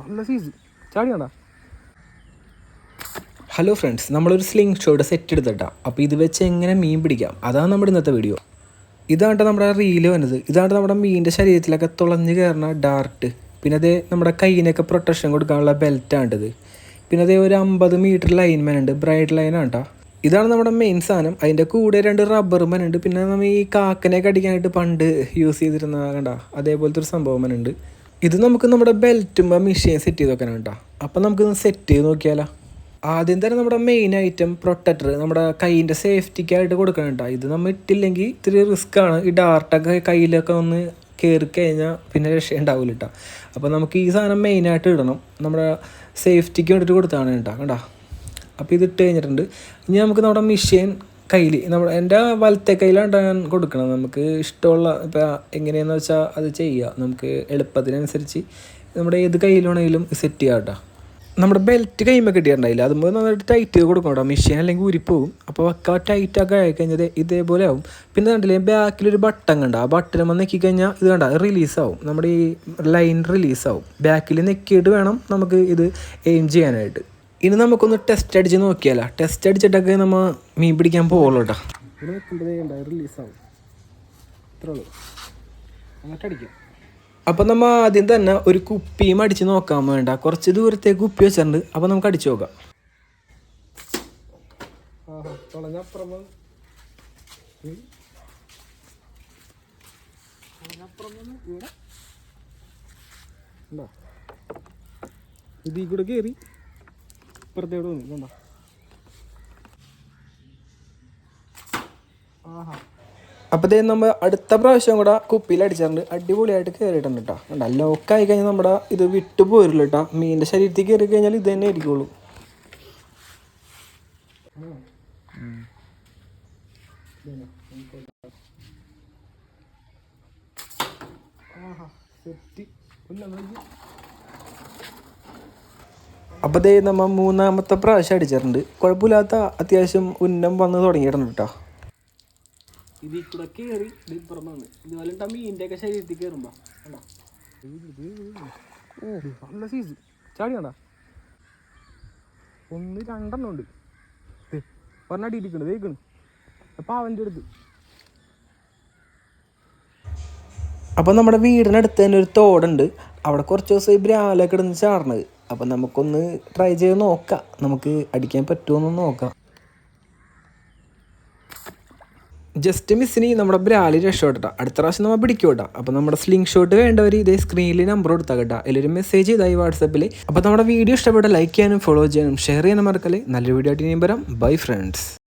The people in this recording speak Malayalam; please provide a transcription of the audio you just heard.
നല്ല സീസ് ഹലോ ഫ്രണ്ട്സ് നമ്മളൊരു സ്ലിംഗ് ഷോയുടെ സെറ്റ് എടുത്തിട്ടാ. അപ്പോൾ ഇത് വെച്ച് എങ്ങനെ മീൻ പിടിക്കാം? അതാണ് നമ്മുടെ ഇന്നത്തെ വീഡിയോ ഇതാണ് നമ്മുടെ റീൽ വന്നത്. ഇതാണ് നമ്മുടെ മീനിന്റെ ശരീരത്തിലൊക്കെ തുളഞ്ഞു കയറുന്ന ഡാർട്ട് പിന്നെ അതേ നമ്മുടെ കയ്യിനൊക്കെ പ്രൊട്ടക്ഷൻ കൊടുക്കാനുള്ള ബെൽറ്റ് ബെൽറ്റാണിത് പിന്നെ അതേ ഒരു അമ്പത് മീറ്റർ ലൈൻമാൻ ഉണ്ട്. ബ്രൈഡ് ലൈനാണ് കേട്ടോ ഇതാണ് നമ്മുടെ മെയിൻ സാധനം. അതിന്റെ കൂടെ രണ്ട് റബ്ബർ മനുണ്ട് പിന്നെ നമ്മൾ ഈ കാക്കനെ കടിക്കാനായിട്ട് പണ്ട് യൂസ് ചെയ്തിരുന്ന കണ്ട? അതേപോലത്തെ ഒരു സംഭവം മൻ ഉണ്ട്. ഇത് നമുക്ക് നമ്മുടെ ബെൽറ്റും മെഷീൻ സെറ്റ് ചെയ്ത് വെക്കാനാണ് കേട്ടോ. അപ്പം നമുക്കിത് സെറ്റ് ചെയ്ത് നോക്കിയാലോ. ആദ്യം തന്നെ നമ്മുടെ മെയിൻ ഐറ്റം പ്രൊട്ടക്ടർ നമ്മുടെ കൈയിന്റെ സേഫ്റ്റിക്കായിട്ട് കൊടുക്കണം കേട്ടോ. ഇത് നമ്മൾ ഇട്ടില്ലെങ്കിൽ ഇത്തിരി റിസ്ക് ആണ്. ഈ ഡാർട്ടൊക്കെ കയ്യിലൊക്കെ ഒന്ന് കയറി കഴിഞ്ഞാൽ പിന്നെ രക്ഷ ഉണ്ടാവില്ല കേട്ടോ. അപ്പോൾ നമുക്ക് ഈ സാധനം മെയിനായിട്ട് ഇടണം. നമ്മുടെ സേഫ്റ്റിക്ക് വേണ്ടിയിട്ട് കൊടുത്താണ് കേട്ടോ. കണ്ടാ? അപ്പോൾ ഇത് ഇട്ട് കഴിഞ്ഞിട്ടുണ്ട്. ഇനി നമുക്ക് നമ്മുടെ മെഷീൻ കയ്യിൽ നമ്മൾ എന്റെ വലത്തെ കയ്യിലാണ് ഞാൻ കൊടുക്കണം നമുക്ക് ഇഷ്ടമുള്ള ഇപ്പോൾ എങ്ങനെയാണെന്ന് വെച്ചാൽ അത് ചെയ്യാം. നമുക്ക് എളുപ്പത്തിനനുസരിച്ച് നമ്മുടെ ഏത് കയ്യിലാണെങ്കിലും സെറ്റ് ചെയ്യാം കേട്ടോ. നമ്മുടെ ബെൽറ്റ് കൈമ കിട്ടിയിട്ടുണ്ടായില്ല. അതുമ്പോൾ നന്നായിട്ട് ടൈറ്റ് ചെയ്ത് കൊടുക്കണം കേട്ടോ. മെഷീൻ അല്ലെങ്കിൽ ഊരിപ്പോവും അപ്പോൾ വക്ക ടൈറ്റൊക്കെ ആയി കഴിഞ്ഞാൽ ഇതേപോലെ ആവും. പിന്നെ കണ്ടില്ലേ ബാക്കിലൊരു ബട്ടൺ കണ്ട. ആ ബട്ടൺ വന്ന് നെക്കി കഴിഞ്ഞാൽ ഇത് കണ്ട റിലീസാവും നമ്മുടെ ഈ ലൈൻ റിലീസാവും ബാക്കിൽ നെക്കിയിട്ട് വേണം നമുക്ക് ഇത് എയിം ചെയ്യാനായിട്ട്. ഇനി നമുക്കൊന്ന് ടെസ്റ്റ് അടിച്ച് നോക്കിയാലോ. ടെസ്റ്റ് അടിച്ചിട്ടൊക്കെ നമ്മൾ മീൻ പിടിക്കാൻ പോകുള്ളൂ കേട്ടോ ഇവിടെ വെക്കുമ്പോഴേ റിലീസാവും ഇത്രേ ഉള്ളൂ. അങ്ങോട്ട് അടിക്കാം. അപ്പം നമ്മൾ ആദ്യം തന്നെ ഒരു കുപ്പിയും അടിച്ച് നോക്കാൻ വേണ്ട. കുറച്ച് ദൂരത്തേക്ക് കുപ്പി വെച്ചിട്ടുണ്ട്. അപ്പം നമുക്ക് അടിച്ച് നോക്കാം. ഇതിൽ കൂടെ കയറി ഇപ്പുറത്തേടെ വന്നു കണ്ടോ ആഹാ. അപ്പോൾ നമ്മൾ അടുത്ത പ്രാവശ്യം കൂടെ കുപ്പിയിൽ അടിപൊളിയായിട്ട് കയറിയിട്ടുണ്ട് കേട്ടോ കണ്ട? ലോക്കായി കഴിഞ്ഞാൽ നമ്മുടെ ഇത് വിട്ടു പോരില്ല കേട്ടോ മീനിന്റെ ശരീരത്തിൽ കയറി കഴിഞ്ഞാൽ ഇത് തന്നെ ആയിരിക്കുള്ളൂ. സെറ്റ്. അപ്പോൾ ദേ നമ്മൾ മൂന്നാമത്തെ പ്രാവശ്യം അടിച്ചിട്ടുണ്ട്. കുഴപ്പമില്ലാത്ത അത്യാവശ്യം ഉന്നം വന്ന് തുടങ്ങിയിട്ടുണ്ട് കേട്ടോ ഇത് ഇവിടെ കയറി ഇത് ഇപ്പുറം വന്ന് ഇതുപോലെ ഉണ്ടാ മീനിന്റെ ഒക്കെ ശരീരത്തിൽ കയറുമ്പോ കണ്ടോ? നല്ല സീസ് ചാടിയാണ്ടാ ഒന്ന് രണ്ടെണ്ണം ഉണ്ട്. പറഞ്ഞടിയിരിക്കണ് വേക്കണ് അപ്പൊ അവന്റെ അടുത്ത്. അപ്പോൾ നമ്മുടെ വീടിനടുത്ത് തന്നെ ഒരു തോടുണ്ട്. അവിടെ കുറച്ച് ദിവസം ഈ ബ്രാലൊക്കെ ഇടുന്ന് ചാടണത്. അപ്പം നമുക്കൊന്ന് ട്രൈ ചെയ്ത് നോക്കാം. നമുക്ക് അടിക്കാൻ പറ്റുമോ നോക്കാം. ജസ്റ്റ് മിസ്സിന് നമ്മുടെ ബ്രാലി രക്ഷപ്പെട്ടാ അടുത്ത പ്രാവശ്യം നമ്മൾ പിടിക്കും കേട്ടോ അപ്പോൾ നമ്മുടെ സ്ലിംഗ് ഷോട്ട് വേണ്ടവർ ഇതേ സ്ക്രീനിൽ നമ്പർ കൊടുത്താൽ കേട്ടോ അതിലൊരു മെസ്സേജ് ചെയ്തായി വാട്സപ്പിൽ അപ്പോൾ നമ്മുടെ വീഡിയോ ഇഷ്ടപ്പെട്ട ലൈക്ക് ചെയ്യാനും ഫോളോ ചെയ്യാനും ഷെയർ ചെയ്യാനും മറക്കല്ലേ. നല്ലൊരു വീഡിയോ ആയിട്ട് ഇനിയും വരാം. Bye friends